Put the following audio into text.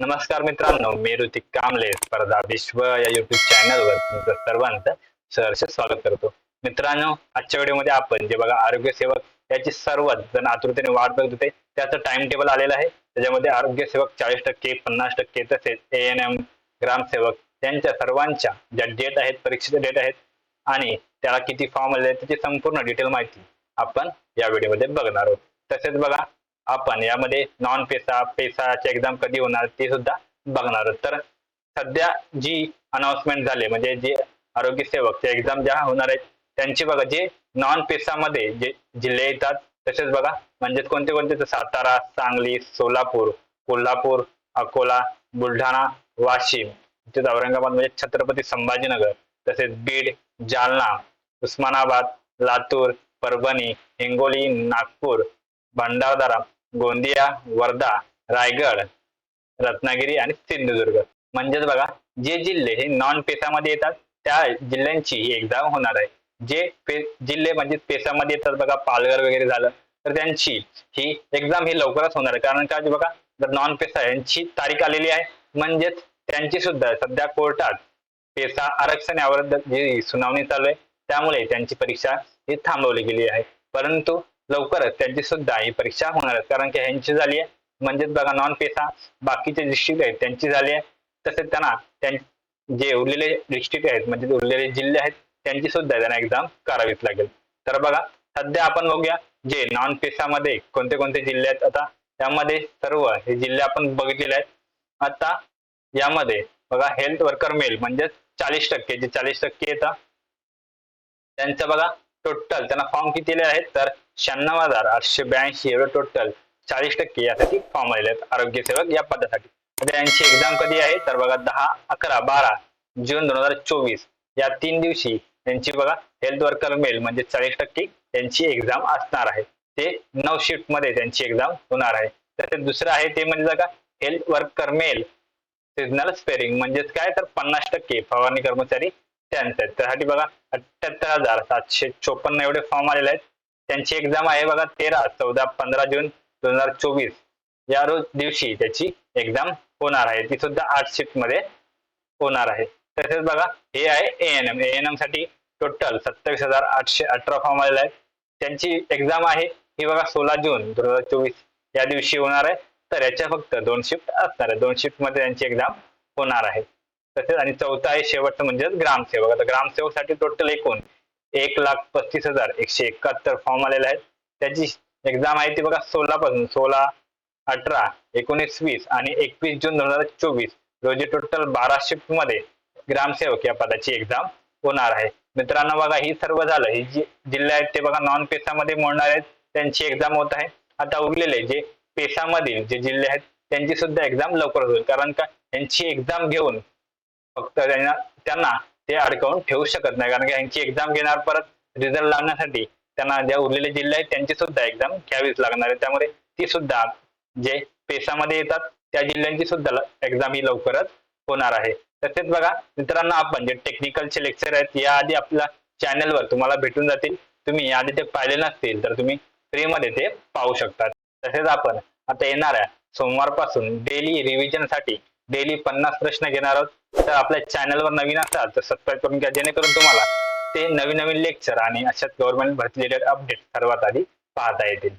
नमस्कार मित्रांनो मी ऋतिक कामले स्पर्धा विश्व या युट्यूब चॅनलवर तुमचं सर्वांचं सहर्ष स्वागत करतो. मित्रांनो आजच्या व्हिडिओमध्ये आपण जे बघा आरोग्य सेवक याची सर्वच जण आतुरतेने वाट बघत होते त्याचं टाइम टेबल आलेलं आहे. त्याच्यामध्ये आरोग्य सेवक चाळीस टक्के पन्नास टक्के तसेच ए एन एम ग्रामसेवक यांच्या सर्वांच्या ज्या डेट आहेत परीक्षेचे डेट आहेत आणि त्याला किती फॉर्म आले त्याची संपूर्ण डिटेल माहिती आपण या व्हिडिओमध्ये बघणार आहोत. तसेच बघा आपण यामध्ये नॉन पेसा पेसाचे एक्झाम कधी होणार ते सुद्धा बघणार. आहोत तर सध्या जी अनाउन्समेंट झाले म्हणजे जे आरोग्य सेवकचे एक्झाम ज्या होणार आहेत त्यांची बघा जे नॉन पेसामध्ये जे जिल्हे येतात तसेच बघा म्हणजेच कोणते कोणते तर सातारा सांगली सोलापूर कोल्हापूर अकोला बुलढाणा वाशिम तसेच औरंगाबाद म्हणजे छत्रपती संभाजीनगर तसेच बीड जालना उस्मानाबाद लातूर परभणी हिंगोली नागपूर भंडारदारा गोंदिया वर्धा रायगड रत्नागिरी आणि सिंधुदुर्ग. म्हणजेच बघा जे जिल्हे हे नॉन पेसामध्ये येतात त्या जिल्ह्यांची ही एक्झाम होणार आहे. जे पे जिल्हे म्हणजे पेसामध्ये येतात बघा पालघर वगैरे झालं तर त्यांची ही एक्झाम ही लवकरच होणार आहे. कारण का बघा जर नॉन पेसा यांची तारीख आलेली आहे. म्हणजेच त्यांची सुद्धा सध्या कोर्टात पेसा आरक्षण यावर जी सुनावणी चालू आहे त्यामुळे त्यांची परीक्षा ही थांबवली गेली आहे. परंतु लवकरच त्यांची सुद्धा ही परीक्षा होणार आहे कारण की ह्यांची झाली आहे. म्हणजेच बघा नॉन पेसा बाकीचे डिस्ट्रिक्ट आहेत त्यांची झाली आहे. तसेच त्यांना त्यां जे उरलेले डिस्ट्रिक्ट आहेत म्हणजे उरलेले जिल्हे आहेत त्यांची सुद्धा त्यांना एक्झाम करावीच लागेल. तर बघा सध्या आपण बघूया जे नॉन पेसामध्ये कोणते कोणते जिल्हे आहेत आता. त्यामध्ये सर्व हे जिल्हे आपण बघितलेले आहेत. आता यामध्ये बघा हेल्थ वर्कर मेल म्हणजेच चाळीस टक्के जे चाळीस टक्के येतात त्यांचं बघा टोटल त्यांना फॉर्म कितीले आहेत? तर शहाण्णव हजार आठशे ब्याऐंशी एवढं टोटल चाळीस टक्के यासाठी फॉर्म आलेले आहेत आरोग्य सेवक या पदासाठी. म्हणजे यांची एक्झाम कधी आहे? तर बघा दहा अकरा बारा जून दोन हजार चोवीस. या तीन दिवशी त्यांची बघा हेल्थ वर्कर मेल म्हणजे चाळीस टक्के त्यांची एक्झाम असणार आहे. ते नऊ शिफ्टमध्ये त्यांची एक्झाम होणार आहे. तसेच दुसरं आहे ते म्हणजे बघा health worker male seasonal spraying म्हणजेच काय? तर पन्नास टक्के फवारणी कर्मचारी त्यांचे आहेत. त्यासाठी बघा अठ्याहत्तर हजार सातशे चोपन्न एवढे फॉर्म आलेले आहेत. त्यांची एक्झाम आहे बघा तेरा चौदा पंधरा जून दोन हजार चोवीस. या रोज दिवशी त्याची एक्झाम होणार आहे. ती सुद्धा आठ शिफ्टमध्ये होणार आहे. तसेच बघा हे आहे एएनएम एएनएमसाठी टोटल सत्तावीस हजार आठशे अठरा फॉर्म आलेला आहे त्यांची एक्झाम आहे ही बघा सोळा जून दोन हजार चोवीस. या दिवशी होणार आहे. तर याच्या फक्त दोन शिफ्ट असणार आहे दोन शिफ्टमध्ये त्यांची एक्झाम होणार आहे. तसेच आणि चौथा आहे शेवटचं म्हणजे ग्रामसेवक. आता ग्रामसेवकसाठी टोटल एकूण एक लाख पस्तीस हजार एकशे एकाहत्तर फॉर्म आलेले आहेत. त्याची एक्झाम आहे ती बघा सोळा पासून सोळा अठरा एकोणीस वीस आणि एकवीस जून दोन हजार चोवीस. रोजी टोटल बारा शिफ्टमध्ये ग्रामसेवक या पदाची एक्झाम होणार आहे. मित्रांनो बघा ही सर्व झालं ही जी जिल्हे आहेत ते बघा नॉन पेसामध्ये मोडणार आहेत. त्यांची एक्झाम होत आहे. आता उरलेले जे पेसामधील जे जिल्हे आहेत त्यांची सुद्धा एक्झाम लवकर होईल. कारण का यांची एक्झाम घेऊन फक्त त्यांना त्यांना ते अडकवून ठेवू शकत नाही. कारण की यांची एक्झाम घेणार परत रिझल्ट लागण्यासाठी त्यांना ज्या उरलेले जिल्हे आहेत त्यांची सुद्धा एक्झाम घ्यावीच लागणार आहे. त्यामुळे ती सुद्धा जे पेशामध्ये येतात त्या जिल्ह्यांची सुद्धा एक्झाम ही लवकरच होणार आहे. तसेच बघा मित्रांनो आपण जे टेक्निकलचे लेक्चर आहेत याआधी आपल्या चॅनलवर तुम्हाला भेटून जातील. तुम्ही याआधी ते पाहिले नसतील तर तुम्ही फ्रीमध्ये ते पाहू शकता. तसेच आपण आता येणाऱ्या सोमवारपासून डेली रिव्हिजनसाठी डेली पन्नास प्रश्न घेणार आहोत. तर आपल्या चॅनलवर नवीन असाल तर सबस्क्राईब करून घ्या जेणेकरून तुम्हाला ते नवीन नवीन लेक्चर आणि अशाच गव्हर्नमेंट भरती रिलेटेड अपडेट सर्वात आधी पाहता येतील.